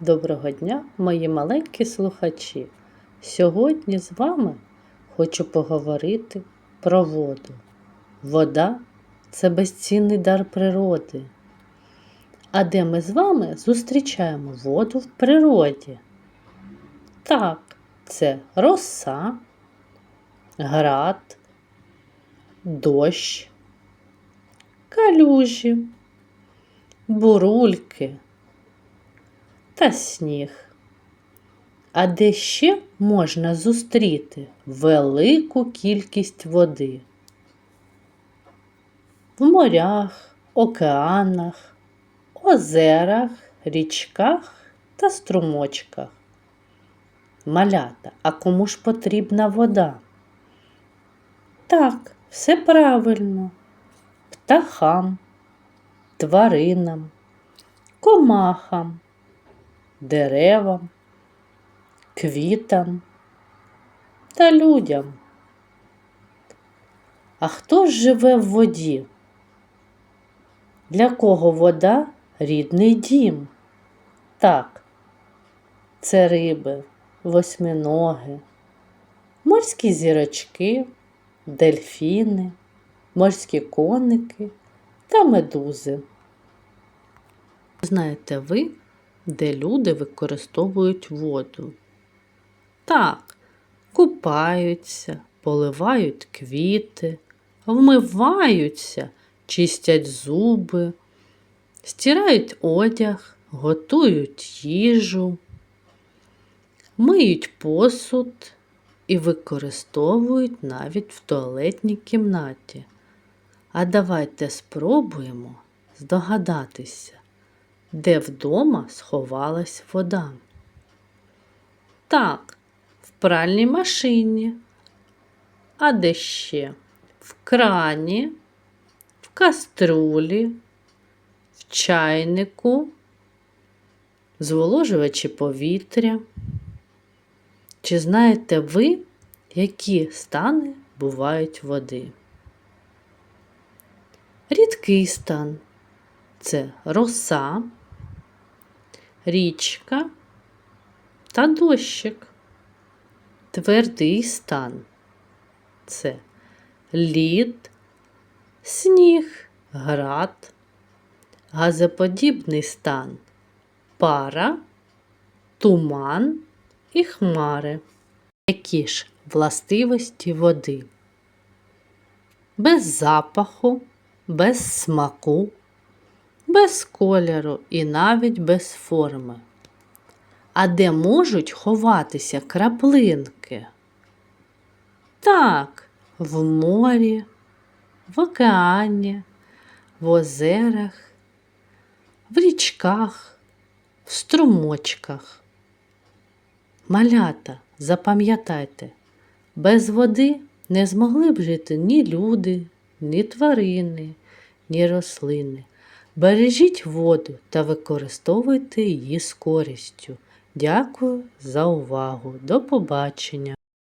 Доброго дня, мої маленькі слухачі. Сьогодні з вами хочу поговорити про воду. Вода це безцінний дар природи. А де ми з вами зустрічаємо воду в природі? Так, це роса, град, дощ, калюжі, бурульки та сніг. А де ще можна зустріти велику кількість води? В морях, океанах, озерах, річках та струмочках. Малята, а кому ж потрібна вода? Так, все правильно. Птахам, тваринам, комахам, деревам, квітам та людям. А хто ж живе в воді? Для кого вода рідний дім? Так, це риби, восьминоги, морські зірочки, дельфіни, морські коники та медузи. Знаєте ви, де люди використовують воду? Так, купаються, поливають квіти, вмиваються, чистять зуби, стирають одяг, готують їжу, миють посуд і використовують навіть в туалетній кімнаті. А давайте спробуємо здогадатися, де вдома сховалась вода. Так, в пральній машині. А де ще? В крані, в каструлі, в чайнику, зволожувачі повітря. Чи знаєте ви, які стани бувають води? Рідкий стан це роса, річка та дощик. Твердий стан це лід, сніг, град, газоподібний стан пара, туман і хмари. Які ж властивості води? Без запаху, без смаку, без кольору і навіть без форми. А де можуть ховатися краплинки? Так, в морі, в океані, в озерах, в річках, в струмочках. Малята, запам'ятайте, без води не змогли б жити ні люди, ні тварини, ні рослини. Бережіть воду та використовуйте її з користю. Дякую за увагу. До побачення!